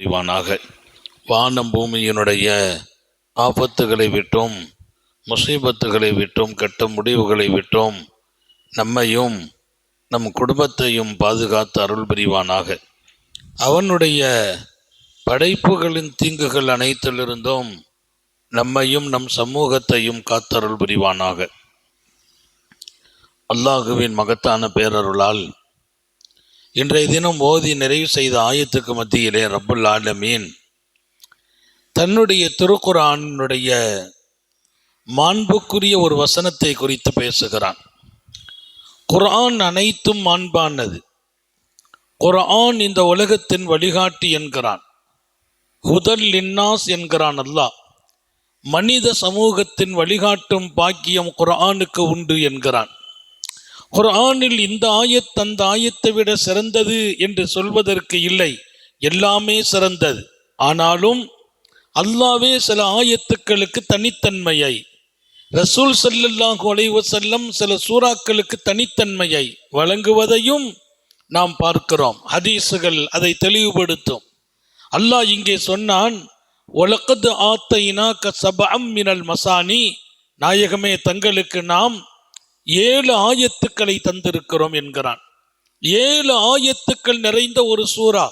புரிவானாக வானம் பூமியினுடைய ஆபத்துகளை விட்டும் முசீபத்துகளை விட்டும் கெட்ட முடிவுகளை விட்டும் நம்மையும் நம் குடும்பத்தையும் பாதுகாத்து அருள் புரிவானாக. அவனுடைய படைப்புகளின் தீங்குகள் அனைத்திலிருந்தும் நம்மையும் நம் சமூகத்தையும் காத்தருள் புரிவானாக. அல்லாஹுவின் மகத்தான பேரருளால் இன்றைய தினம் ஓதி நிறைவு செய்த ஆயத்துக்கு மத்தியிலே ரப்புல் ஆலமீன் தன்னுடைய திருக்குறானுடைய மாண்புக்குரிய ஒரு வசனத்தை குறித்து பேசுகிறான். குர்ஆன் அனைத்தும் மாண்பானது. குர்ஆன் இந்த உலகத்தின் வழிகாட்டி என்கிறான். ஹுதல் லின்னாஸ் என்கிறான் அல்லாஹ். மனித சமூகத்தின் வழிகாட்டும் பாக்கியம் குர்ஆனுக்கு உண்டு என்கிறான். குர்ஆனில் இந்த ஆயத் அந்த ஆயத்தை விட சிறந்தது என்று சொல்வதற்கு இல்லை. எல்லாமே சிறந்தது. ஆனாலும் அல்லாவே சில ஆயத்துக்களுக்கு தனித்தன்மையை ரசூல் ஸல்லல்லாஹு அலைவ செல்லம் சில சூறாக்களுக்கு தனித்தன்மையை வழங்குவதையும் நாம் பார்க்கிறோம். ஹதீஸுகள் அதை தெளிவுபடுத்தும். அல்லாஹ் இங்கே சொன்னான் ஒலக்கது ஆத்தைனா க சபம் மினல் மசானி. நாயகமே தங்களுக்கு நாம் ஏழு ஆயத்துக்களை தந்திருக்கிறோம் என்கிறான். ஏழு ஆயத்துக்கள் நிறைந்த ஒரு சூறா.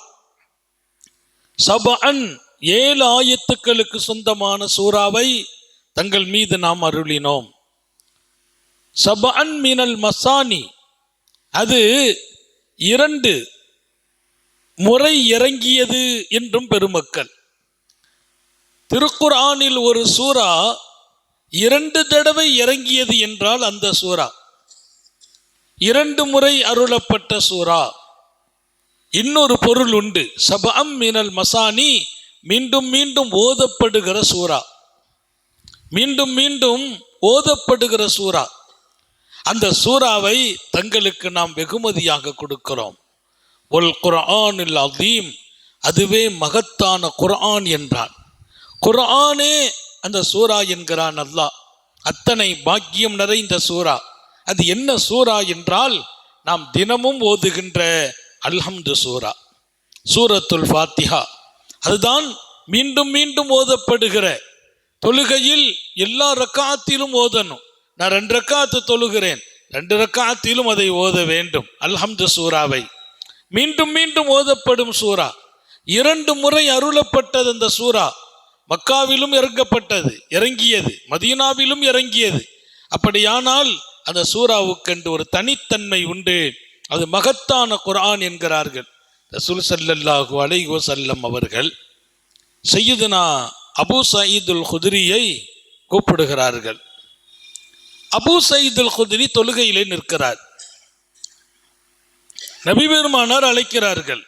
சபன் ஏழு ஆயத்துக்களுக்கு சொந்தமான சூறாவை தங்கள் மீது நாம் அருளினோம். சபன் மினல் மசானி. அது இரண்டு முறை இறங்கியது என்றும் பெருமக்கள். திருக்குறானில் ஒரு சூறா இரண்டு தடவை இறங்கியது என்றால் அந்த சூறா. இரண்டு முறை அருளப்பட்ட சூறா. இன்னொரு பொருள் உண்டு. சபம் மினல் மசானி மீண்டும் மீண்டும் ஓதப்படுகிற சூறா. மீண்டும் மீண்டும் ஓதப்படுகிற சூறா. அந்த சூறாவை தங்களுக்கு நாம் வெகுமதியாக கொடுக்கிறோம். ஒல் குர்ஆனில் அதீம் அதுவே மகத்தான குரான் என்றான். குரானே அந்த சூரா என்கிறான் அல்லாஹ். அத்தனை பாக்கியம் நிறைந்த சூரா அது என்ன சூரா என்றால் நாம் தினமும் ஓதுகின்ற அல்ஹம்து சூரா சூரத்துல் ஃபாத்திஹா. அதுதான் மீண்டும் மீண்டும் ஓதப்படுகிற. தொழுகையில் எல்லா ரக்காத்திலும் ஓதணும். நான் ரெண்டு ரக்காத்து தொழுகிறேன். ரெண்டு ரக்காத்திலும் அதை ஓத வேண்டும். அல்ஹம்து சூராவை மீண்டும் மீண்டும் ஓதப்படும் சூரா இரண்டு முறை அருளப்பட்டது அந்த சூரா மக்காவிலும் இறங்கப்பட்டது இறங்கியது மதீனாவிலும் இறங்கியது. அப்படியானால் அந்த சூறாவுக்கென்று ஒரு தனித்தன்மை உண்டு. அது மகத்தான குரான் என்கிறார்கள். ரசூல் சல்லல்லாஹு அலைஹோ சல்லம் அவர்கள் செய்யுதுனா அபு சயீதுல் குதிரியை கூப்பிடுகிறார்கள். அபு சயீதுல் குதிரி தொழுகையிலே நிற்கிறார். நபிபெருமானார் அழைக்கிறார்கள்.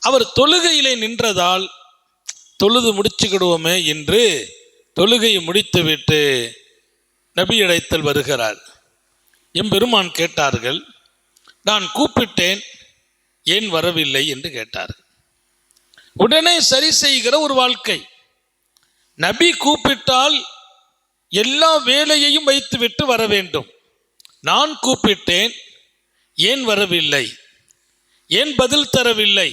அவர் தொழுகையிலே நின்றதால் தொழுது முடிச்சுக்கிடுவோமே என்று தொழுகையை முடித்துவிட்டு நபி அழைத்தல் வருகிறார். எம்பெருமான் கேட்டார்கள் நான் கூப்பிட்டேன் ஏன் வரவில்லை? என்று கேட்டார் உடனே சரி செய்கிற ஒரு வாழ்க்கை. நபி கூப்பிட்டால் எல்லா வேலையையும் வைத்துவிட்டு வர வேண்டும். நான் கூப்பிட்டேன் ஏன் வரவில்லை? ஏன் பதில் தரவில்லை?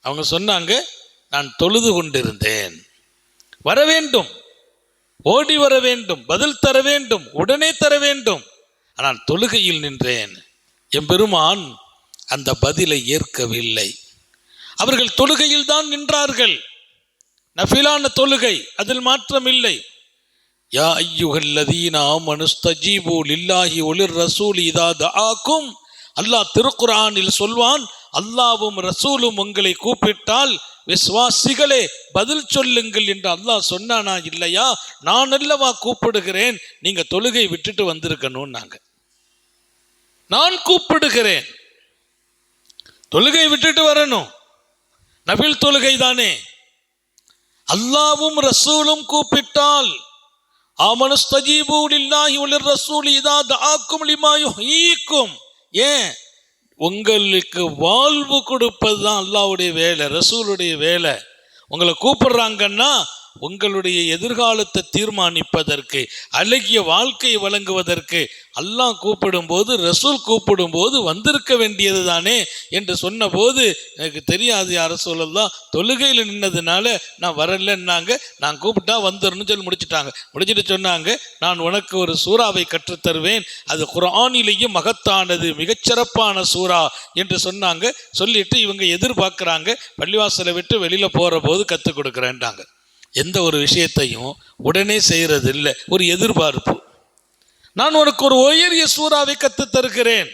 அவங்க சொன்னாங்க நான் தொழுது கொண்டிருந்தேன். வர வேண்டும். ஓடி வர வேண்டும். பதில் தர வேண்டும். உடனே தர வேண்டும். ஆனால் தொழுகையில் நின்றேன். எம்பெருமான் அந்த பதிலை ஏற்கவில்லை. அவர்கள் தொழுகையில் தான் நின்றார்கள். நஃபிலான தொழுகை அதில் மாற்றமில்லை. யா ஐயுகல்லதீன ஆமனுஸ்தஜீபு லில்லாஹி ஒளிர் ரசூல் இதா ஆக்கும் அல்லாஹ் திருக்குரானில் சொல்வான் அல்லாவும் ரசூலும் உங்களை கூப்பிட்டால் விசுவாசிகளே பதில் சொல்லுங்கள் என்று அல்லாஹ் சொன்னானா இல்லையா? நான் அல்லவா கூப்பிடுகிறேன்? நீங்க தொழுகை விட்டுட்டு வந்திருக்கணும்னாங்க. நான் கூப்பிடுகிறேன். தொழுகை விட்டுட்டு வரணும். நபில் தொழுகை தானே. அல்லாவும் ரசூலும் கூப்பிட்டால் ஆமனுஸ்தஜீபு லில்லாஹி வலிர் ரசூல் இதா தாக்கும் லிமாயு ஈக்கும் ஏன்? உங்களுக்கு வாழ்வு கொடுப்பது தான் அல்லாவுடைய வேலை ரசூலுடைய வேலை. உங்களை கூப்பிடுறாங்கன்னா உங்களுடைய எதிர்காலத்தை தீர்மானிப்பதற்கு அழகிய வாழ்க்கையை வழங்குவதற்கு அல்லாஹ் கூப்பிடும்போது ரசூல் கூப்பிடும்போது வந்திருக்க வேண்டியது தானே என்று சொன்னபோது எனக்கு தெரியாது யார சொல்லலாம் தொழுகையில் நின்னதுனால நான் வரலன்னாங்க. நான் கூப்பிட்டா வந்துடணும்னு சொல்லி முடிச்சுட்டாங்க. முடிச்சுட்டு சொன்னாங்க நான் உனக்கு ஒரு சூறாவை கற்றுத் தருவேன் அது குரானிலேயும் மகத்தானது மிகச்சிறப்பான சூறா என்று சொன்னாங்க. சொல்லிட்டு இவங்க எதிர்பார்க்குறாங்க. பள்ளிவாசலை விட்டு வெளியில் போகிற போது கற்றுக் கொடுக்குறேன்ட்டாங்க எந்த ஒரு விஷயத்தையும் உடனே செய்கிறது இல்லை ஒரு எதிர்பார்ப்பு. நான் உனக்கு ஒரு உயரிய சூறாவை கற்றுத் தருகிறேன்.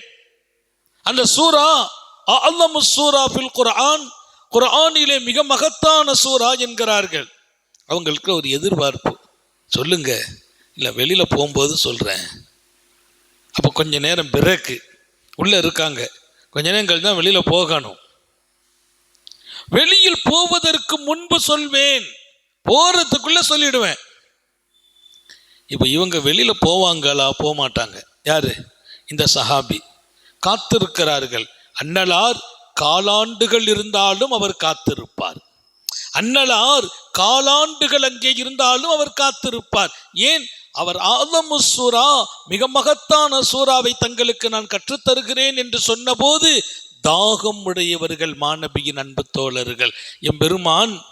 அந்த சூரா அல்லமு சூரா ஃபில் குரான் குரானிலே மிக மகத்தான சூரா என்கிறார்கள். அவங்களுக்கு ஒரு எதிர்பார்ப்பு. சொல்லுங்க. இல்லை வெளியில் போகும்போது சொல்கிறேன் அப்போ கொஞ்ச நேரம் பிறகு உள்ளே இருக்காங்க. கொஞ்ச நேரம் கழிச்சு தான் வெளியில் போகணும். வெளியில் போவதற்கு முன்பு சொல்வேன். போகிறதுக்குள்ளே சொல்லிடுவேன். இப்போ இவங்க வெளியில் போவாங்களா? போக மாட்டாங்க யார்? இந்த சஹாபி. காத்திருக்கிறார்கள். அன்னலார் காலாண்டுகள் இருந்தாலும் அவர் காத்திருப்பார். அன்னலார் காலாண்டுகள் அங்கே இருந்தாலும் அவர் காத்திருப்பார். ஏன்? அவர் ஆதமு சூரா மிக மகத்தான சூறாவை தங்களுக்கு நான் கற்றுத்தருகிறேன் என்று சொன்னபோது தாகம் உடையவர்கள் மாணவியின் அன்பு தோழர்கள். எம்பெருமான்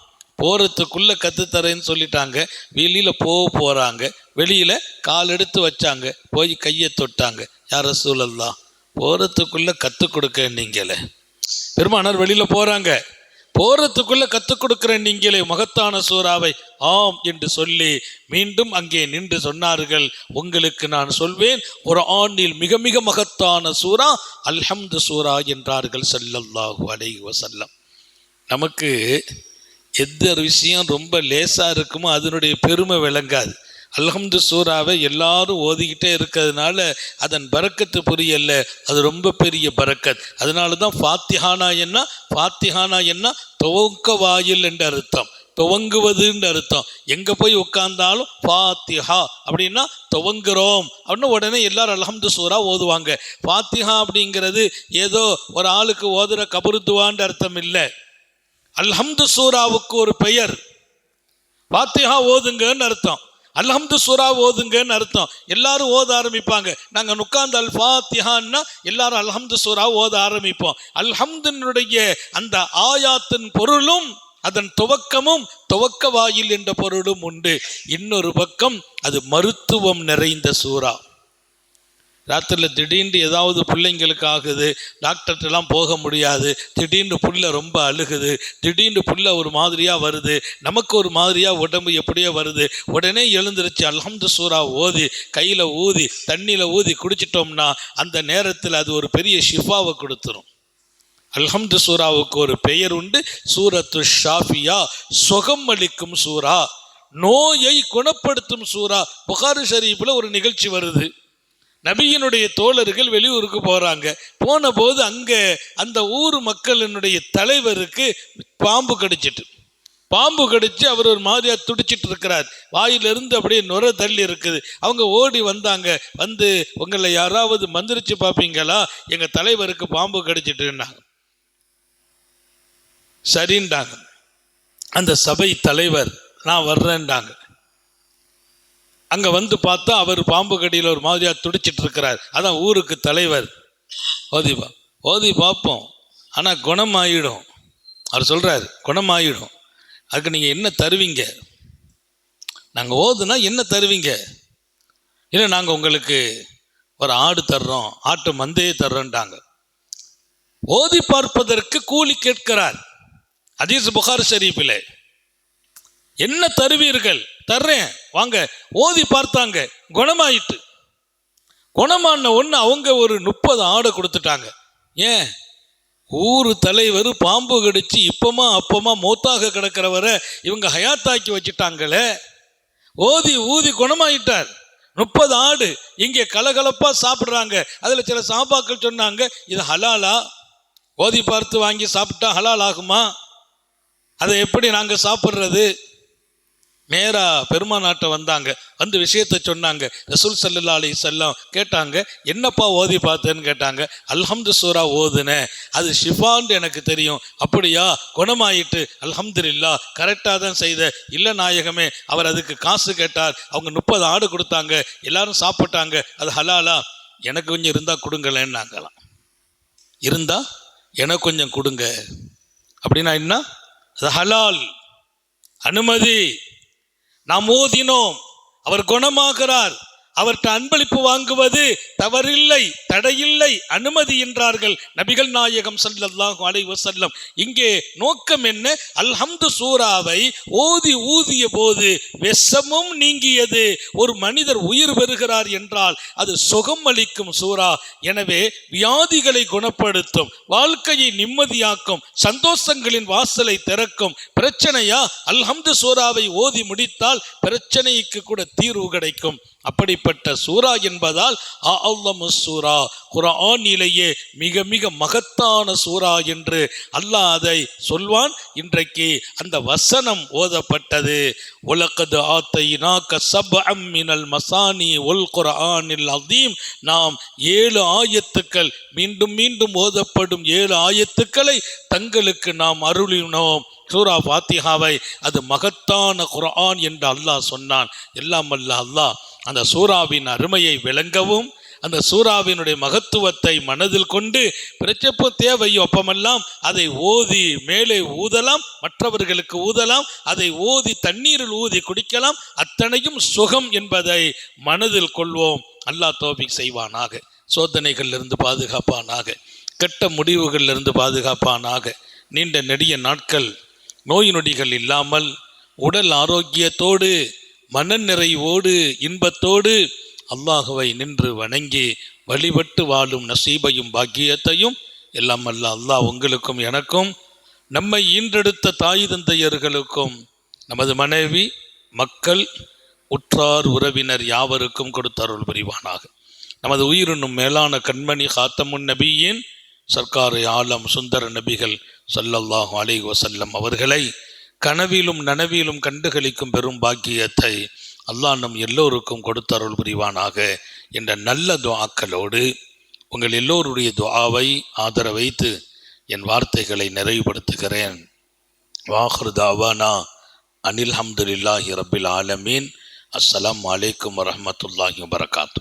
போகிறதுக்குள்ளே கற்றுத்தரேன்னு சொல்லிட்டாங்க. வெளியில் போக போகிறாங்க வெளியில் கால் எடுத்து வச்சாங்க. போய் கையை தொட்டாங்க. யார சூழல்லாம் போகிறதுக்குள்ளே கற்றுக் கொடுக்க நீங்களே. பெருமானார் வெளியில் போகிறாங்க போறதுக்குள்ள கற்றுக் கொடுக்கிறேன் நீங்களே மகத்தான சூறாவை. ஆம் என்று சொல்லி மீண்டும் அங்கே நின்று சொன்னார்கள். உங்களுக்கு நான் சொல்வேன் ஒரு ஆண்டில் மிக மிக மகத்தான சூறா அல்ஹம்து சூரா என்றார்கள். ஸல்லல்லாஹு அலைஹி வஸல்லம். நமக்கு எந்த ஒரு விஷயம் ரொம்ப லேசாக இருக்குமோ அதனுடைய பெருமை விளங்காது. அல்ஹம்து சூறாவை எல்லாரும் ஓதிக்கிட்டே இருக்கிறதுனால அதன் பறக்கத்து புரியல. அது ரொம்ப பெரிய பறக்கத். அதனால தான் ஃபாத்திஹானா என்ன? ஃபாத்திஹானா என்ன? துவக்க வாயில் என்று அர்த்தம். துவங்குவதுன்னு அர்த்தம். எங்கே போய் உட்கார்ந்தாலும் ஃபாத்திஹா அப்படின்னா துவங்குறோம் அப்படின்னு உடனே எல்லாரும் அல்ஹம்து சூரா ஓதுவாங்க. ஃபாத்திஹா அப்படிங்கிறது ஏதோ ஒரு ஆளுக்கு ஓதுற கபருத்துவான்ற அர்த்தம் இல்லை. அல்ஹம்து சூராவுக்கு ஒரு பெயர். பாத்தியா ஓதுங்கன்னு அர்த்தம். அல்ஹம்து சூரா ஓதுங்கன்னு அர்த்தம். எல்லாரும் ஓத ஆரம்பிப்பாங்க. நாங்கள் உட்கார்ந்து அல் ஃபாத்திஹான்னா எல்லாரும் அல்ஹம்து சூரா ஓத ஆரம்பிப்போம். அல்ஹம்துனுடைய அந்த ஆயாத்தின் பொருளும் அதன் துவக்கமும் துவக்க வாயில் என்ற பொருளும் உண்டு. இன்னொரு பக்கம் அது மருத்துவம் நிறைந்த சூறா ராத்திரியில் திடீர்னு ஏதாவது பிள்ளைங்களுக்கு ஆகுது டாக்டர்கிட்டலாம் போக முடியாது திடீர்னு புள்ள ரொம்ப அழுகுது திடீர்னு புள்ள ஒரு மாதிரியாக வருது நமக்கு ஒரு மாதிரியாக உடம்பு எப்படியோ வருது உடனே எழுந்திருச்சு அல்ஹம்து சூறா ஓதி கையில் ஊதி தண்ணியில் ஊதி குடிச்சிட்டோம்னா அந்த நேரத்தில் அது ஒரு பெரிய ஷிஃபாவை கொடுத்துரும். அல்ஹம்து சூராவுக்கு ஒரு பெயர் உண்டு சூரத்து ஷாஃபியா சுகம் அளிக்கும் சூரா நோயை குணப்படுத்தும் சூரா. புகாரி ஷரீஃபில் ஒரு நிகழ்ச்சி வருது. நபியினுடைய தோழர்கள் வெளியூருக்கு போகிறாங்க போன போது அங்கே அந்த ஊர் மக்களினுடைய தலைவருக்கு பாம்பு கடிச்சிட்டு. பாம்பு கடிச்சு அவர் ஒரு மாதிரியா துடிச்சிட்டு இருக்கிறார். வாயிலிருந்து அப்படியே நுர தள்ளி இருக்குது. அவங்க ஓடி வந்தாங்க. வந்து உங்களை யாராவது மந்திரிச்சு பார்ப்பீங்களா எங்கள் தலைவருக்கு பாம்பு கடிச்சிட்டுன்னாங்க. சரின்றாங்க. அந்த சபை தலைவர் நான் வர்றேன்டாங்க அங்கே வந்து பார்த்தா அவர் பாம்பு கடியில் ஒரு மாதிரியாக துடிச்சிட்டு இருக்கிறார் அதான் ஊருக்கு தலைவர். ஓதிப்பா ஓதி பார்ப்போம் ஆனால் குணமாயிடும். அவர் சொல்கிறார் குணமாயிடும். அதுக்கு நீங்கள் என்ன தருவீங்க? நாங்கள் ஓதுனா என்ன தருவீங்க? இல்லை நாங்கள் உங்களுக்கு ஒரு ஆடு தர்றோம் ஆட்டு மந்தையை தர்றோன்ட்டாங்க ஓதி பார்ப்பதற்கு கூலி கேட்கிறார். அதீஸ் புகார் ஷரீஃபில். என்ன தருவீர்கள்? தர்றேன். வாங்க. ஓதி பார்த்தாங்க. குணமாயிட்டு. குணமான ஒன்று அவங்க ஒரு முப்பது ஆடை கொடுத்துட்டாங்க. ஏன்? ஊர் தலைவர் பாம்பு கடிச்சு இப்பமா அப்பமா மூத்தாக கிடக்கிறவரை இவங்க ஹயாத்தாக்கி வச்சுட்டாங்களே. ஓதி ஊதி குணமாயிட்டார். முப்பது ஆடு இங்கே கலகலப்பாக சாப்பிட்றாங்க. அதில் சில சாப்பாக்கள் சொன்னாங்க இது ஹலாலா? ஓதி பார்த்து வாங்கி சாப்பிட்டா ஹலால் ஆகுமா? அதை எப்படி நாங்கள் சாப்பிட்றது? நேரா பெருமானாட்ட வந்தாங்க. வந்து விஷயத்தை சொன்னாங்க. ரசூல் சல்லா அலி செல்லம் கேட்டாங்க என்னப்பா ஓதி பார்த்தேன்னு கேட்டாங்க. அல்ஹம்து சூரா ஓதுனேன் அது ஷிஃபான்னு எனக்கு தெரியும். அப்படியா? குணமாயிட்டு அல்ஹம்துலில்லா கரெக்டாக தான் செய்த. இல்லை நாயகமே அவர் அதுக்கு காசு கேட்டார். அவங்க முப்பது ஆடு கொடுத்தாங்க. எல்லாரும் சாப்பிட்டாங்க. அது ஹலாலா. எனக்கு கொஞ்சம் இருந்தால் கொடுங்களேன்னாங்களாம் இருந்தால் எனக்கு கொஞ்சம் கொடுங்க. அப்படின்னா என்ன? அது ஹலால். அனுமதி. நாம் ஓதினோம். அவர் குணமாகிறார் அவர்கிட்ட அன்பளிப்பு வாங்குவது தவறில்லை தடையில்லை அனுமதி என்றார்கள். நபிகள் நாயகம் ஸல்லல்லாஹு அலைவ செல்லம் இங்கே நோக்கம் என்ன? அல்ஹம்து சூறாவை ஓதி ஊதிய போது வெசமும் நீங்கியது. ஒரு மனிதர் உயிர் பெறுகிறார் என்றால் அது சுகம் அளிக்கும் சூறா. எனவே வியாதிகளை குணப்படுத்தும் வாழ்க்கையை நிம்மதியாக்கும் சந்தோஷங்களின் வாசலை திறக்கும் பிரச்சனையா? அல்ஹம்து சூராவை ஓதி முடித்தால் பிரச்சனைக்கு கூட தீர்வு கிடைக்கும். அப்படிப்பட்ட சூரா என்பதால் அவ்வமு சூரா குரானிலேயே மிக மிக மகத்தான சூரா என்று அல்லாஹ் அதை சொல்வான். இன்றைக்கு அந்த வசனம் ஓதப்பட்டது. உலகது ஆத்தை நாக்க சப் அம்மினல் மசானி ஒல் குரானில் அதீம் நாம் ஏழு ஆயத்துக்கள் மீண்டும் மீண்டும் ஓதப்படும் ஏழு ஆயத்துக்களை தங்களுக்கு நாம் அருளினோம். சூரா ஃபாத்திஹாவை அது மகத்தான குரான் என்று அல்லாஹ் சொன்னான். எல்லாம் அல்ல அல்லாஹ். அந்த சூறாவின் அருமையை விளங்கவும் அந்த சூறாவினுடைய மகத்துவத்தை மனதில் கொண்டு பிரச்சப்போ தேவையும் அப்பமெல்லாம் அதை ஓதி மேலே ஊதலாம் மற்றவர்களுக்கு ஊதலாம் அதை ஓதி தண்ணீரில் ஊதி குடிக்கலாம். அத்தனையும் சுகம் என்பதை மனதில் கொள்வோம். அல்லாஹ் தோபிக் செய்வானாக. சோதனைகளிலிருந்து பாதுகாப்பானாக. கெட்ட முடிவுகளிலிருந்து பாதுகாப்பானாக. நீண்ட நெடிய நாட்கள் நோய் நொடிகள் இல்லாமல் உடல் ஆரோக்கியத்தோடு மன நிறைவோடு இன்பத்தோடு அல்லாஹுவை நின்று வணங்கி வழிபட்டு வாழும் நசீபையும் பாக்கியத்தையும் எல்லாம் அல்ல அல்லாஹ் உங்களுக்கும் எனக்கும் நம்மை ஈன்றெடுத்த தாய் தந்தையர்களுக்கும் நமது மனைவி மக்கள் உற்றார் உறவினர் யாவருக்கும் கொடுத்தருள் புரிவானாக. நமது உயிரினும் மேலான கண்மணி காத்தமுன் நபியின் சர்க்காரை ஆலம் சுந்தர நபிகள் ஸல்லல்லாஹு அலைஹி வஸல்லம் அவர்களை கனவிலும் நனவிலும் கண்டுகளிக்கும் பெரும் பாக்கியத்தை அல்லாஹ் நம் எல்லோருக்கும் கொடுத்த அருள் புரிவானாக என்ற நல்ல துவாக்களோடு உங்கள் எல்லோருடைய துஆவை ஆதரவைத்து என் வார்த்தைகளை நிறைவுபடுத்துகிறேன். வாஹ்ரு தாவானா அனில் ஹம்துலில்லாஹி ரபில் ஆலமீன். அஸ்ஸலாம் வலைக்கம் வரமத்துல்லாஹி வரகாத்து